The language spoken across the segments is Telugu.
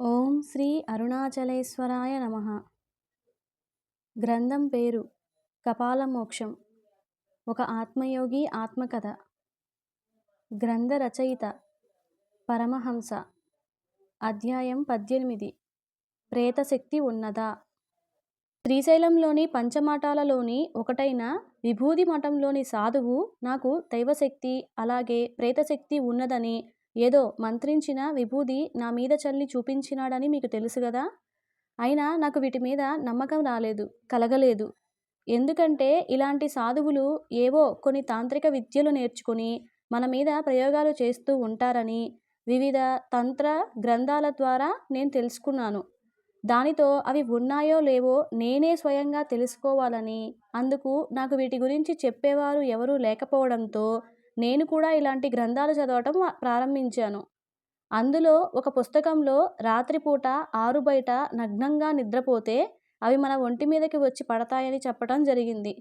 ఓం శ్రీ అరుణాచలేశ్వరాయ నమ. గ్రంథం పేరు కపాలమోక్షం. ఒక ఆత్మయోగి ఆత్మకథ. గ్రంథ రచయిత పరమహంస. అధ్యాయం పద్దెనిమిది. ప్రేతశక్తి ఉన్నదా? శ్రీశైలంలోని పంచమఠాలలోని ఒకటైన విభూది మఠంలోని సాధువు నాకు దైవశక్తి అలాగే ప్రేతశక్తి ఉన్నదని ఏదో మంత్రించిన విభూది నా మీద చల్లి చూపించినాడని మీకు తెలుసు కదా అయినా నాకు వీటి మీద నమ్మకం రాలేదు కలగలేదు. ఎందుకంటే ఇలాంటి సాధువులు ఏవో కొన్ని తాంత్రిక విద్యలు నేర్చుకుని మన మీద ప్రయోగాలు చేస్తూ ఉంటారని వివిధ తంత్ర గ్రంథాల ద్వారా నేను తెలుసుకున్నాను. దానితో అవి ఉన్నాయో లేవో నేనే స్వయంగా తెలుసుకోవాలని అందుకు నాకు వీటి గురించి చెప్పేవారు ఎవరూ లేకపోవడంతో నేను కూడా ఇలాంటి గ్రంథాలు చదవటం ప్రారంభించాను. అందులో ఒక పుస్తకంలో రాత్రిపూట ఆరు బయట నగ్నంగా నిద్రపోతే అవి మన ఒంటి మీదకి వచ్చి పడతాయని చెప్పటం జరిగింది.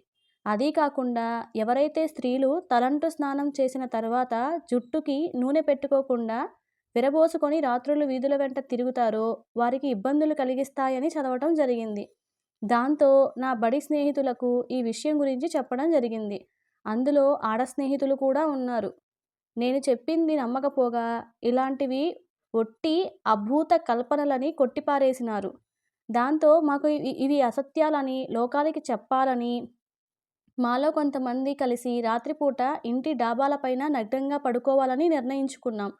అదీ కాకుండా ఎవరైతే స్త్రీలు తలంటు స్నానం చేసిన తర్వాత జుట్టుకి నూనె పెట్టుకోకుండా విరబోసుకొని రాత్రులు వీధుల వెంట తిరుగుతారో వారికి ఇబ్బందులు కలిగిస్తాయని చదవటం జరిగింది. దాంతో నా బడి స్నేహితులకు ఈ విషయం గురించి చెప్పడం జరిగింది. అందులో ఆడ స్నేహితులు కూడా ఉన్నారు. నేను చెప్పింది నమ్మకపోగా ఇలాంటివి ఒట్టి అభూత కల్పనలని కొట్టిపారేసినారు. దాంతో మాకు ఇవి అసత్యాలని లోకాలకి చెప్పాలని మాలో కొంతమంది కలిసి రాత్రిపూట ఇంటి డాబాలపైన నగ్నంగా పడుకోవాలని నిర్ణయించుకున్నాం.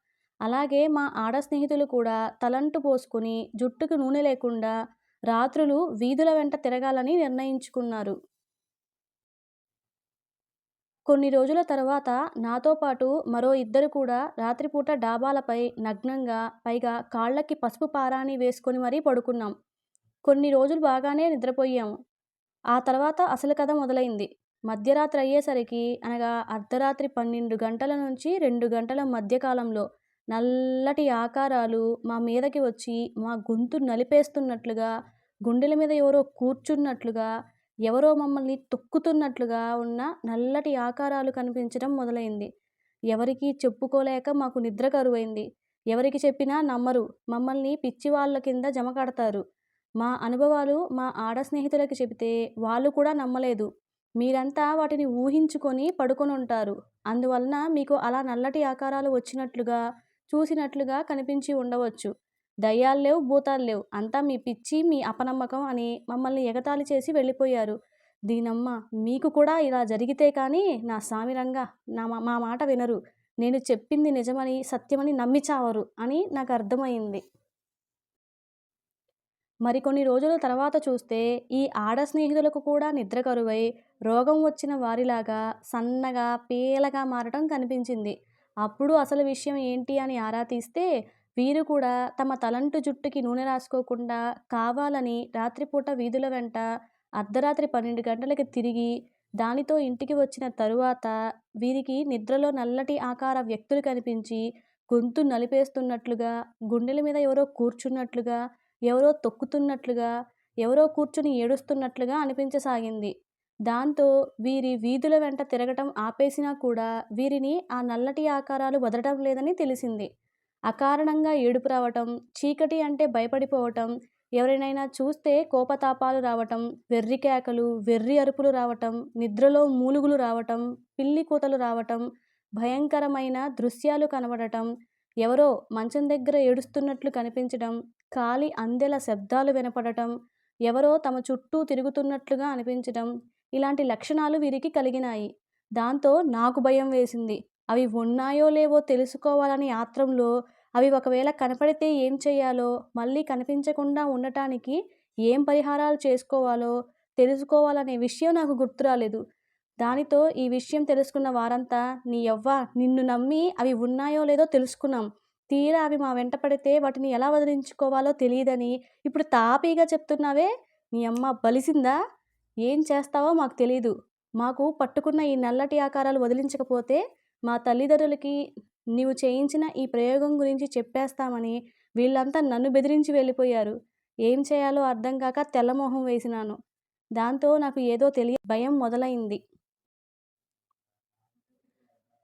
అలాగే మా ఆడ స్నేహితులు కూడా తలంటు పోసుకుని జుట్టుకు నూనె లేకుండా రాత్రులు వీధుల వెంట తిరగాలని నిర్ణయించుకున్నారు. కొన్ని రోజుల తర్వాత నాతో పాటు మరో ఇద్దరు కూడా రాత్రిపూట డాబాలపై నగ్నంగా పైగా కాళ్ళకి పసుపు పారాణి వేసుకొని మరీ పడుకున్నాం. కొన్ని రోజులు బాగానే నిద్రపోయాము. ఆ తర్వాత అసలు కథ మొదలైంది. మధ్యరాత్రి అయ్యేసరికి అనగా అర్ధరాత్రి పన్నెండు గంటల నుంచి రెండు గంటల మధ్యకాలంలో నల్లటి ఆకారాలు మా మీదకి వచ్చి మా గొంతు నలిపేస్తున్నట్లుగా గుండెల మీద ఎవరో కూర్చున్నట్లుగా ఎవరో మమ్మల్ని తొక్కుతున్నట్లుగా ఉన్న నల్లటి ఆకారాలు కనిపించడం మొదలైంది. ఎవరికీ చెప్పుకోలేక మాకు నిద్ర కరువైంది. ఎవరికి చెప్పినా నమ్మరు. మమ్మల్ని పిచ్చి వాళ్ళ కింద జమ కడతారు. మా అనుభవాలు మా ఆడ స్నేహితులకి చెబితే వాళ్ళు కూడా నమ్మలేదు. మీరంతా వాటిని ఊహించుకొని పడుకొని ఉంటారు అందువలన మీకు అలా నల్లటి ఆకారాలు వచ్చినట్లుగా చూసినట్లుగా కనిపించి ఉండవచ్చు. దయ్యాలు లేవు భూతాలు లేవు. అంతా మీ పిచ్చి మీ అపనమ్మకం అని మమ్మల్ని ఎగతాళి చేసి వెళ్ళిపోయారు. దీనమ్మ మీకు కూడా ఇలా జరిగితే కానీ నా సామిరంగా నా మా మాట వినరు. నేను చెప్పింది నిజమని సత్యమని నమ్మిచావరు అని నాకు అర్థమైంది. మరికొన్ని రోజుల తర్వాత చూస్తే ఈ ఆడ స్నేహితులకు కూడా నిద్ర కరువై రోగం వచ్చిన వారిలాగా సన్నగా పేలగా మారటం కనిపించింది. అప్పుడు అసలు విషయం ఏంటి అని ఆరా తీస్తే వీరు కూడా తమ తలంటు జుట్టుకి నూనె రాసుకోకుండా కావాలని రాత్రిపూట వీధుల వెంట అర్ధరాత్రి పన్నెండు గంటలకి తిరిగి దానితో ఇంటికి వచ్చిన తరువాత వీరికి నిద్రలో నల్లటి ఆకార వ్యక్తులు కనిపించి గొంతు నలిపేస్తున్నట్లుగా గుండెల మీద ఎవరో కూర్చున్నట్లుగా ఎవరో తొక్కుతున్నట్లుగా ఎవరో కూర్చుని ఏడుస్తున్నట్లుగా అనిపించసాగింది. దాంతో వీరి వీధుల వెంట తిరగటం ఆపేసినా కూడా వీరిని ఆ నల్లటి ఆకారాలు వదలటం లేదని తెలిసింది. అకారణంగా ఏడుపు రావటం చీకటి అంటే భయపడిపోవటం ఎవరినైనా చూస్తే కోపతాపాలు రావటం వెర్రి కేకలు వెర్రి అరుపులు రావటం నిద్రలో మూలుగులు రావటం పిల్లి కూతలు రావటం భయంకరమైన దృశ్యాలు కనబడటం ఎవరో మంచం దగ్గర ఏడుస్తున్నట్లు కనిపించడం కాలి అందెల శబ్దాలు వినపడటం ఎవరో తమ చుట్టూ తిరుగుతున్నట్లుగా అనిపించడం ఇలాంటి లక్షణాలు వీరికి కలిగినాయి. దాంతో నాకు భయం వేసింది. అవి ఉన్నాయో లేవో తెలుసుకోవాలని ఆత్రంలో అవి ఒకవేళ కనపడితే ఏం చేయాలో మళ్ళీ కనిపించకుండా ఉండటానికి ఏం పరిహారాలు చేసుకోవాలో తెలుసుకోవాలనే విషయం నాకు గుర్తురాలేదు దానితో ఈ విషయం తెలుసుకున్న వారంతా నీ యవ్వ నిన్ను నమ్మి అవి ఉన్నాయో లేదో తెలుసుకున్నాం. తీరా అవి మా వెంట పడితే వాటిని ఎలా వదిలించుకోవాలో తెలియదని ఇప్పుడు తాపీగా చెప్తున్నావే? నీ అమ్మ బలిసిందా? ఏం చేస్తావో మాకు తెలియదు మాకు పట్టుకున్న ఈ నల్లటి ఆకారాలు వదిలించకపోతే మా తల్లిదండ్రులకి నీవు చేయించిన ఈ ప్రయోగం గురించి చెప్పేస్తామని వీళ్ళంతా నన్ను బెదిరించి వెళ్ళిపోయారు. ఏం చేయాలో అర్థం కాక తెల్లమోహం వేసినాను. దాంతో నాకు ఏదో తెలియ భయం మొదలైంది.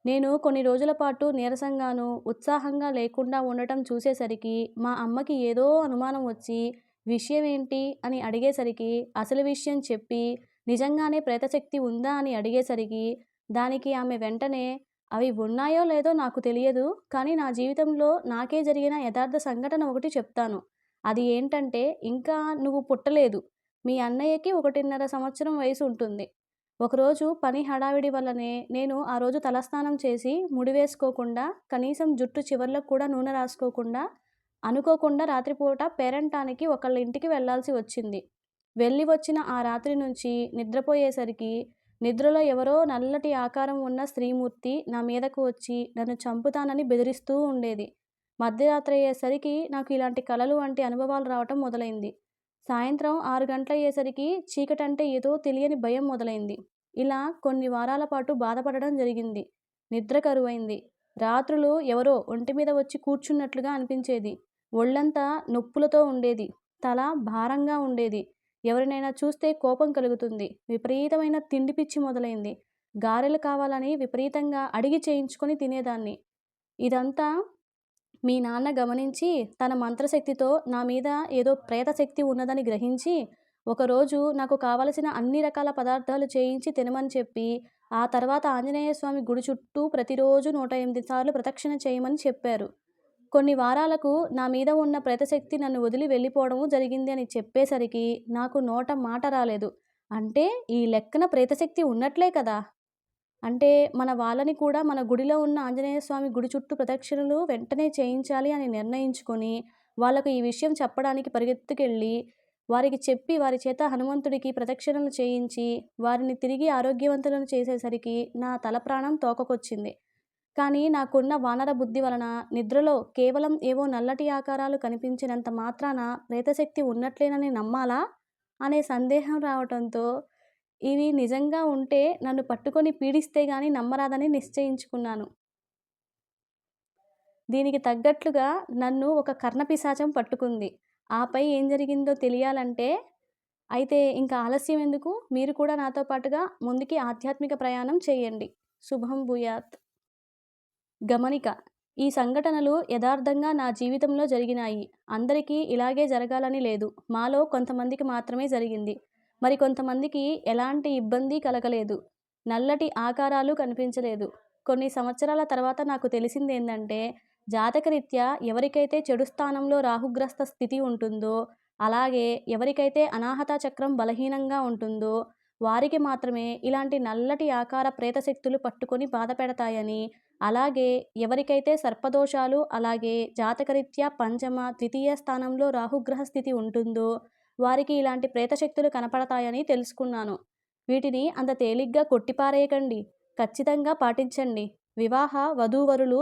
నేను కొన్ని రోజుల పాటు నీరసంగాను, ఉత్సాహంగా లేకుండా ఉండటం చూసేసరికి మా అమ్మకి ఏదో అనుమానం వచ్చి "విషయం ఏంటి?" అని అడిగేసరికి అసలు విషయం చెప్పి నిజంగానే ప్రేతశక్తి ఉందా? అని అడిగేసరికి దానికి ఆమె వెంటనే "అవి ఉన్నాయో లేదో నాకు తెలియదు. కానీ నా జీవితంలో నాకే జరిగిన యథార్థ సంఘటన ఒకటి చెప్తాను. అది ఏంటంటే ఇంకా నువ్వు పుట్టలేదు. మీ అన్నయ్యకి ఒకటిన్నర సంవత్సరం వయసు ఉంటుంది. ఒకరోజు పని హడావిడి వల్లనే నేను ఆ రోజు తలస్నానం చేసి ముడి వేసుకోకుండా, కనీసం జుట్టు చివర్లకు కూడా నూనె రాసుకోకుండా, అనుకోకుండా రాత్రిపూట పేరంటానికి ఒకళ్ళ ఇంటికి వెళ్ళాల్సి వచ్చింది. వెళ్ళి వచ్చిన ఆ రాత్రి నుంచి నిద్రపోయేసరికి నిద్రలో ఎవరో నల్లటి ఆకారం ఉన్న స్త్రీమూర్తి నా మీదకు వచ్చి నన్ను చంపుతానని బెదిరిస్తూ ఉండేది. మధ్యరాత్రి అయ్యేసరికి నాకు ఇలాంటి కలలు వంటి అనుభవాలు రావటం మొదలైంది. సాయంత్రం ఆరు గంటల అయ్యేసరికి చీకటంటే ఏదో తెలియని భయం మొదలైంది. ఇలా కొన్ని వారాల పాటు బాధపడడం జరిగింది. నిద్ర కరువైంది. రాత్రులు ఎవరో ఒంటి మీద వచ్చి కూర్చున్నట్లుగా అనిపించేది. ఒళ్ళంతా నొప్పులతో ఉండేది. తల భారంగా ఉండేది. ఎవరినైనా చూస్తే కోపం కలుగుతుంది. విపరీతమైన తిండి పిచ్చి మొదలైంది. గారెలు కావాలని విపరీతంగా అడిగి చేయించుకొని తినేదాన్ని. ఇదంతా మీ నాన్న గమనించి తన మంత్రశక్తితో నా మీద ఏదో ప్రేతశక్తి ఉన్నదని గ్రహించి ఒకరోజు నాకు కావలసిన అన్ని రకాల పదార్థాలు చేయించి తినమని చెప్పి ఆ తర్వాత ఆంజనేయస్వామి గుడి చుట్టూ ప్రతిరోజు నూట ఎనిమిది సార్లు ప్రదక్షిణ చేయమని చెప్పారు. కొన్ని వారాలకు నా మీద ఉన్న ప్రేతశక్తి నన్ను వదిలి వెళ్ళిపోవడము జరిగింది అని చెప్పేసరికి నాకు నోట మాట రాలేదు. అంటే ఈ లెక్కన ప్రేతశక్తి ఉన్నట్లే కదా! అంటే మన వాళ్ళని కూడా మన గుడిలో ఉన్న ఆంజనేయస్వామి గుడి చుట్టూ ప్రదక్షిణలు వెంటనే చేయించాలి అని నిర్ణయించుకొని వాళ్ళకు ఈ విషయం చెప్పడానికి పరిగెత్తుకెళ్ళి వారికి చెప్పి వారి చేత హనుమంతుడికి ప్రదక్షిణలు చేయించి వారిని తిరిగి ఆరోగ్యవంతులను చేసేసరికి నా తల ప్రాణం తోకకొచ్చింది. కానీ నాకున్న వానర బుద్ధి వలన నిద్రలో కేవలం ఏవో నల్లటి ఆకారాలు కనిపించినంత మాత్రాన ప్రేతశక్తి ఉన్నట్లేనని నమ్మాలా? అనే సందేహం రావటంతో ఇవి నిజంగా ఉంటే నన్ను పట్టుకొని పీడిస్తే గానీ నమ్మరాదని నిశ్చయించుకున్నాను. దీనికి తగ్గట్లుగా నన్ను ఒక కర్ణపిశాచం పట్టుకుంది. ఆపై ఏం జరిగిందో తెలియాలంటే అయితే ఇంకా ఆలస్యం ఎందుకు? మీరు కూడా నాతో పాటుగా ముందుకి ఆధ్యాత్మిక ప్రయాణం చేయండి. శుభం భూయాత్. గమనిక ఈ సంఘటనలు యథార్థంగా నా జీవితంలో జరిగినాయి. అందరికీ ఇలాగే జరగాలని లేదు. మాలో కొంతమందికి మాత్రమే జరిగింది. మరి కొంతమందికి ఎలాంటి ఇబ్బంది కలగలేదు. నల్లటి ఆకారాలు కనిపించలేదు. కొన్ని సంవత్సరాల తర్వాత నాకు తెలిసింది ఏంటంటే జాతకరీత్యా ఎవరికైతే చెడు స్థానంలో రాహుగ్రస్త స్థితి ఉంటుందో, అలాగే ఎవరికైతే అనాహత చక్రం బలహీనంగా ఉంటుందో వారికి మాత్రమే ఇలాంటి నల్లటి ఆకార ప్రేతశక్తులు పట్టుకొని బాధపెడతాయని, అలాగే ఎవరికైతే సర్పదోషాలు అలాగే జాతకరీత్యా పంచమ, ద్వితీయ స్థానంలో రాహుగ్రహ స్థితి ఉంటుందో వారికి ఇలాంటి ప్రేతశక్తులు కనపడతాయని తెలుసుకున్నాను. వీటిని అంత తేలిగ్గా కొట్టిపారేయకండి. ఖచ్చితంగా పాటించండి. వివాహ వధూవరులు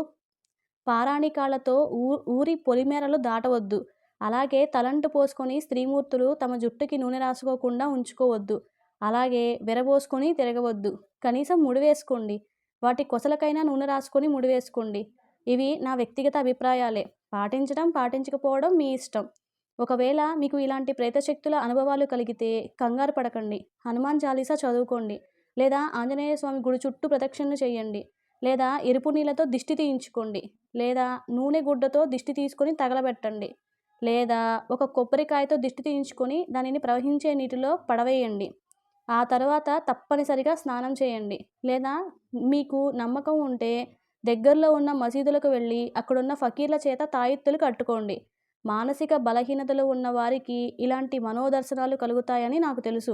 పారాణికాలతో ఊ ఊరి పొలిమేరలు దాటవద్దు. అలాగే తలంటు పోసుకొని స్త్రీమూర్తులు తమ జుట్టుకి నూనె రాసుకోకుండా ఉంచుకోవద్దు. అలాగే విరబోసుకొని తిరగవద్దు. కనీసం ముడి వేసుకోండి. వాటి కొసలకైనా నూనె రాసుకొని ముడి వేసుకోండి. ఇవి నా వ్యక్తిగత అభిప్రాయాలే. పాటించడం, పాటించకపోవడం మీ ఇష్టం. ఒకవేళ మీకు ఇలాంటి ప్రేతశక్తుల అనుభవాలు కలిగితే కంగారు పడకండి. హనుమాన్ చాలీసా చదువుకోండి. లేదా ఆంజనేయస్వామి గుడి చుట్టూ ప్రదక్షిణలు చేయండి. లేదా ఎరుపు నీళ్ళతో దిష్టి తీయించుకోండి. లేదా నూనె గుడ్డతో దిష్టి తీసుకొని తగలబెట్టండి. లేదా ఒక కొబ్బరికాయతో దిష్టి తీయించుకొని దానిని ప్రవహించే నీటిలో పడవేయండి. ఆ తర్వాత తప్పనిసరిగా స్నానం చేయండి. లేదా మీకు నమ్మకం ఉంటే దగ్గరలో ఉన్న మసీదులకు వెళ్ళి అక్కడున్న ఫకీర్ల చేత తాయెత్తులు కట్టుకోండి. మానసిక బలహీనతలు ఉన్న వారికి ఇలాంటి మనోదర్శనాలు కలుగుతాయని నాకు తెలుసు.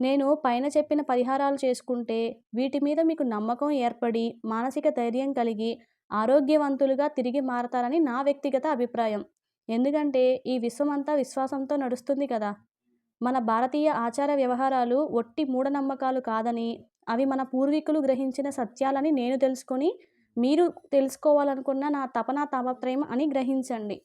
నేను పైన చెప్పిన పరిహారాలు చేసుకుంటే వీటి మీద మీకు నమ్మకం ఏర్పడి మానసిక ధైర్యం కలిగి ఆరోగ్యవంతులుగా తిరిగి మారతారని నా వ్యక్తిగత అభిప్రాయం. ఎందుకంటే ఈ విశ్వమంతా విశ్వాసంతో నడుస్తుంది కదా! మన భారతీయ ఆచార వ్యవహారాలు ఒట్టి మూఢనమ్మకాలు కాదని, అవి మన పూర్వీకులు గ్రహించిన సత్యాలని నేను తెలుసుకొని మీరు తెలుసుకోవాలనుకున్న నా తపన తాపత్రయం అని గ్రహించండి.